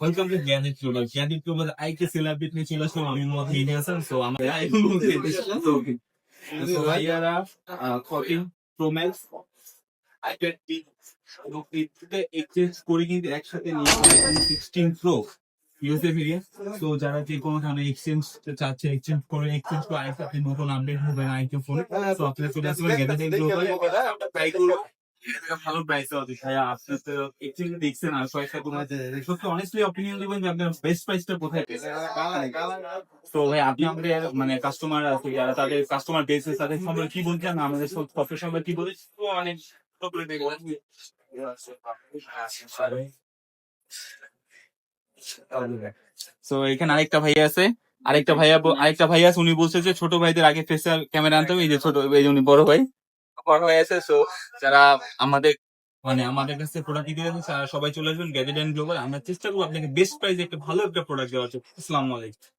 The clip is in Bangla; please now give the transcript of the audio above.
ওয়েলকাম টু আইকে সেলিব্রিটি নিয়ে চলে আসলাম আমি মোহাম্মদ সো আমরা তো ভাইয়ারা একসাথে তো যারা যে কোনো ধরনের এক্সচেঞ্জ চাচ্ছে এক্সচেঞ্জ করে এক্সচেঞ্জ করে আইফোন নতুন আপডেট হবে আইফোন ফোন তো আপনারা চলে আসবেন গ্যাদারিং গ্লোবাল ভালো প্রাইস আছে ভাইয়া আপনি তো এক্সচেঞ্জ দেখছেন আর কয়েকটা কোনো সত্যি অনেস্টলি অপিনিয়ন দিবেন যে আপনার বেস্ট প্রাইসটা কোথায় পেয়েছেন? তো ভাই আপনি আমাদের মানে কাস্টমার আছে যারা তাদের কাস্টমার বেস তাদের সম্পর্কে কি বলছেন? আমাদের সফটওয়্যার সম্পর্কে কি বলেছি তো অনেক তো এখানে আরেকটা ভাইয়া আছে। আরেকটা ভাইয়া আরেকটা ভাইয়া আছে উনি বলছে যে ছোট ভাইদের আগে ফেসিয়াল ক্যামেরা আনতে হবে এই যে ছোট এই উনি বড় ভাই। বড় হয়ে আছে সো যারা আমাদের মানে আমাদের কাছে প্রোডাক্ট দিতে সবাই চলে আসবেন গ্যাজেট অ্যান্ড গ্লোবাল আমরা চেষ্টা করব আপনাকে বেস্ট প্রাইস একটা ভালো একটা প্রোডাক্ট দেওয়ার আসসালামু আলাইকুম।